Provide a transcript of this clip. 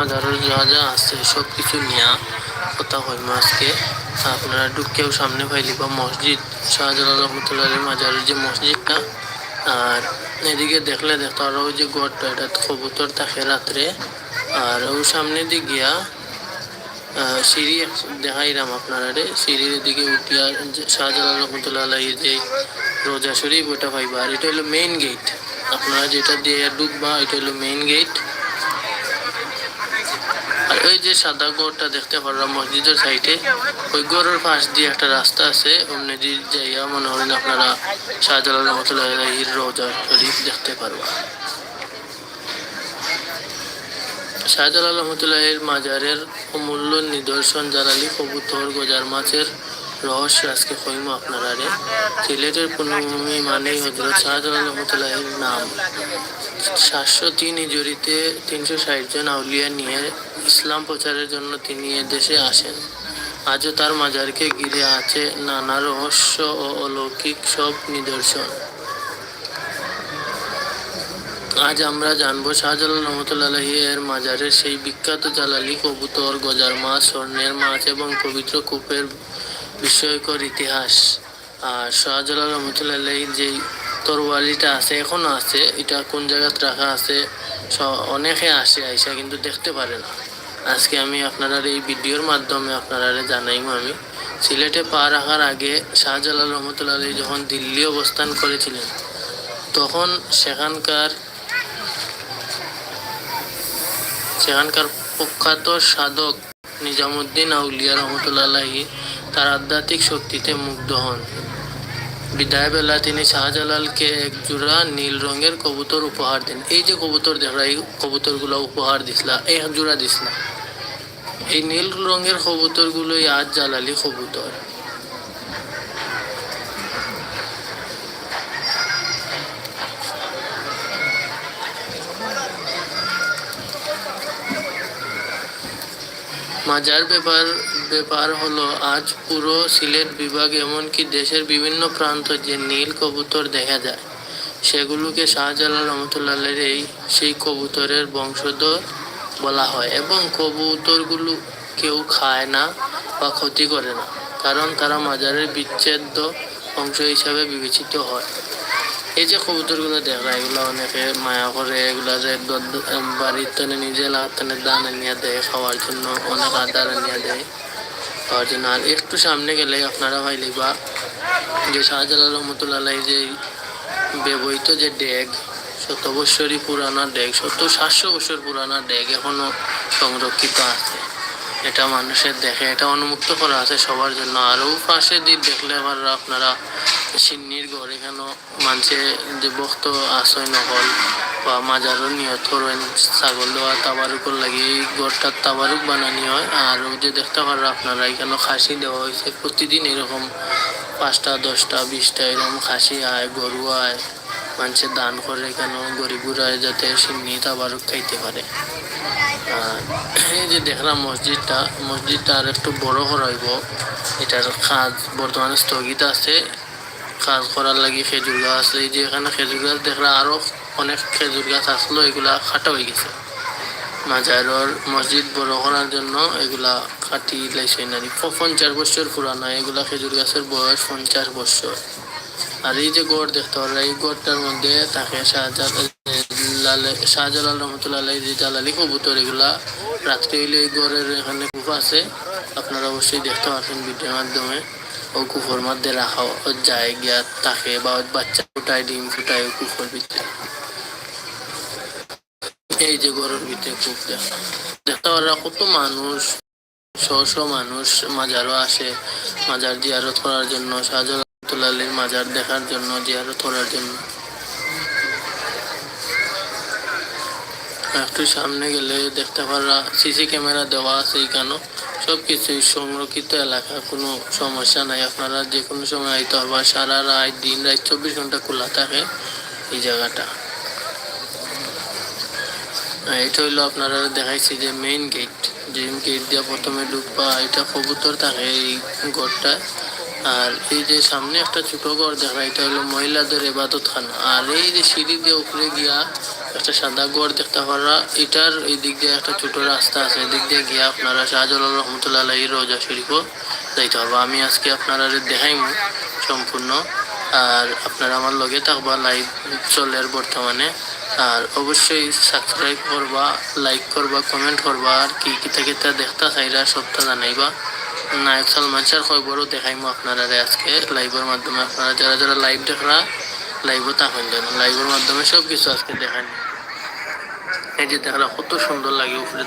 বাজারের যা যা আছে সব কিছু নিয়ে কথা হইম আজকে। আপনারা ঢুকেও সামনে পাইলিবা মসজিদ, শাহজালাল রহমতুল্লাহ মাজারের যে মসজিদটা, আর এদিকে দেখলে দেখতে আরও ওই যে গড়টা এটা কবুতর থাকে রাত্রে। আর ও সামনে দিক গিয়া সিঁড়ি দেখাইলাম আপনারা রে সিঁড়ির দিকে উঠিয়া শাহজালাল রহমতুল্লাহ আলাইহির যে রোজা শরীফ ওটা পাইবা। আর এটা হলো মেইন গেট আপনারা যেটা দিয়ে ঢুকবা এটা হলো মেইন গেট ওই যে সাদা গড়টা দেখতে পারলাম মসজিদের সাইডে, ওই গড়ের পাশ দিয়ে একটা রাস্তা আছে, অমনি দিয়ে যাইয়া মনে হলেন আপনারা শাহজালাল রহমতুল্লাহ রোজা শরীফ দেখতে পারবা। শাহজালাল রহমতুল্লাহের মাজারের অমূল্য নিদর্শন জালালি কবুতর গজার মাছের রহস্য আজকে কইম আপনারা রে সিলেটের পূর্ণভূমি মানেই হজরত শাহজালাল রহমতুল্লাহের নাম। সাতশো তিন হিজুরিতে তিনশো ষাট জন আউলিয়া নিয়ে ইসলাম প্রচারের জন্য তিনি এদেশে আসেন। আজও তার মাজারকে ঘিরে আছে নানা রহস্য ও অলৌকিক সব নিদর্শন। আজ আমরা জানব শাহজালাল রহমতুল্লাহ এর মাজারের সেই বিখ্যাত জালালি কবুতর, গজার মাছ, স্বর্ণের মাছ এবং পবিত্র কূপের বিস্ময়কর ইতিহাস। আর শাহজালাল রহমতুল্লাহ যে তরবারিটা আছে, এখনও আছে, এটা কোন জায়গাত রাখা আছে অনেকে আসে, আইসা কিন্তু দেখতে পারে না। আজকে আমি আপনারা এই ভিডিওর মাধ্যমে আপনারা জানাইম আমি। সিলেটে পা রাখার আগে শাহজালাল রহমতুল্লাহ যখন দিল্লি অবস্থান করেছিলেন, তখন সেখানকার সেখানকার প্রখ্যাত সাধক নিজামুদ্দিন আউলিয়া রহমতুল্লাহি তার আধ্যাত্মিক শক্তিতে মুগ্ধ হন। বিদায় বেলা তিনি শাহজালালকে এক জোড়া নীল রঙের কবুতর উপহার দেন। এই যে কবুতর দেখা, এই কবুতরগুলো উপহার দিসলা এক জোড়া দিসলা। এই নীল রঙের কবুতরগুলোই আজ জালালি কবুতর। মাজার ব্যাপার ব্যাপার হলো, আজ পুরো সিলেট বিভাগ এমনকি দেশের বিভিন্ন প্রান্ত যে নীল কবুতর দেখা যায়, সেগুলোকে শাহজালাল রহমতুল্লাহের এই, সেই কবুতরের বংশধর বলা হয় এবং কবুতরগুলো কেউ খায় না বা ক্ষতি করে না, কারণ তারা মাজারের বিচ্ছেদ্য অংশ হিসাবে বিবেচিত হয়। এই যে কবুতরগুলো দেখা, এগুলো অনেকে মায়া করে, এগুলো যে বাড়ির তনে নিজে লাগাতনে দান আনিয়া দেয়, খাওয়ার জন্য অনেক আদার আনিয়া দেয়, খাওয়ার জন্য। আর একটু সামনে গেলে আপনারা ভাইলি বা যে শাহজালাল রহমতুল্লাহ যে ব্যবহৃত যে ডেগ শত বৎসরই পুরানা ডেগ শত সাতশো বছর পুরানা ডেগ এখনও সংরক্ষিত আছে। এটা মানুষের দেখে, এটা অনুমুক্ত করা আছে সবার জন্য। আরও পাশে দিক দেখলে আবার আপনারা সিন্নির ঘর এখানেও মানুষে যে বক্ত আশ্রয় নকল বা মাজারও নিয়ত করেন ছাগল দেওয়া তাবারুকর লাগে এই ঘরটার তাবারুক বানানি হয়। আর যে দেখতে পারেন আপনারা, এখানে খাসি দেওয়া হয়েছে। প্রতিদিন এরকম পাঁচটা, দশটা, বিশটা এরকম খাসি আয়, গরু আয়। মানুষের দান করে কেন? গরিবুরায় যাতে সিন্নি তাবারুক খাইতে পারে। এই যে দেখলাম মসজিদটা মসজিদটা আর একটু বড় করাইব এটার কাজ বর্তমানে স্থগিত আছে। কাজ করার লাগি খেজুর গাছ আছে। এই যে এখানে খেজুর গাছ দেখলাম আরও অনেক খেজুর গাছ আসলো, এগুলা কাটা হয়ে গেছে। মাজারর মসজিদ বড় করার জন্য এগুলা কাটি লাইছে নারী পঞ্চাশ বছর পুরানা এগুলা খেজুর গাছের বয়স পঞ্চাশ বছর। আর এই যে গড় দেখতে পারা এই গড়টার মধ্যে তাকে শাহজালাল, লালে, শাহজালাল রহমতুল্লাহ যে জালালি কবুতর এগুলা রাত্রে হইলে এই গড়ের এখানে কূপ আছে। আপনারা অবশ্যই দেখতে পাচ্ছেন ভিডিওর মাধ্যমে। ও কুফর মধ্যে রাখা যায় গিয়া থাকে বা বাচ্চা ফুটায়, ডিম ফুটায় কুফর ভিতরে। এই যে গড়ের ভিতরে কূপ দেখা, দেখতে পারা কত মানুষ শ শ মানুষ মাজারও আসে। মাজার জিয়ারত করার জন্য শাহজালাল রহমতুল্লাহির মাজার দেখার জন্য জিয়ারত করার জন্য। একটু সামনে গেলে দেখতে পারা সিসি ক্যামেরা দেওয়া আছে এখানে সব কিছুই সংরক্ষিত এলাকা, কোনো সমস্যা নাই। আপনারা যে কোনো সময় আইতে পারবা। সারা রাত, দিন রাত চব্বিশ ঘণ্টা খোলা থাকে এই জায়গাটা। এটা হইল আপনারা দেখাইছি যে মেইন গেট যে গেট দিয়ে প্রথমে ঢুকবা, এটা কবুতর থাকে এই ঘরটা আর এই যে সামনে একটা ছোট ঘর দেখা, এটা হলো মহিলাদের এবাদত খানা। আর এই যে সিঁড়ি দিয়ে উপরে গিয়া একটা সাদা ঘর দেখতে পারা, এটার এই দিক দিয়ে একটা ছোট রাস্তা আছে, এদিক দিয়ে গিয়া আপনারা শাহজালাল রহমতুল্লাহ রোজা শরীফও যাইতে পারব। আমি আজকে আপনারা দেখাইমু সম্পূর্ণ, আর আপনারা আমার লগে থাকবা লাইভ চলের বর্তমানে। আর অবশ্যই সাবস্ক্রাইব করবা লাইক করবা কমেন্ট করবা, আর কি কিতা কিতা দেখতা চাইরা সবটা জানাইবা। নায়ক সালমান শাহর খবরও দেখাইমু আপনারা আজকে লাইভের মাধ্যমে। আপনারা যারা যারা লাইভ দেখরা লাইভও থাকেন যেন লাইভের মাধ্যমে সব কিছু আজকে দেখান এই যে দেখরা কত সুন্দর লাগে উপরে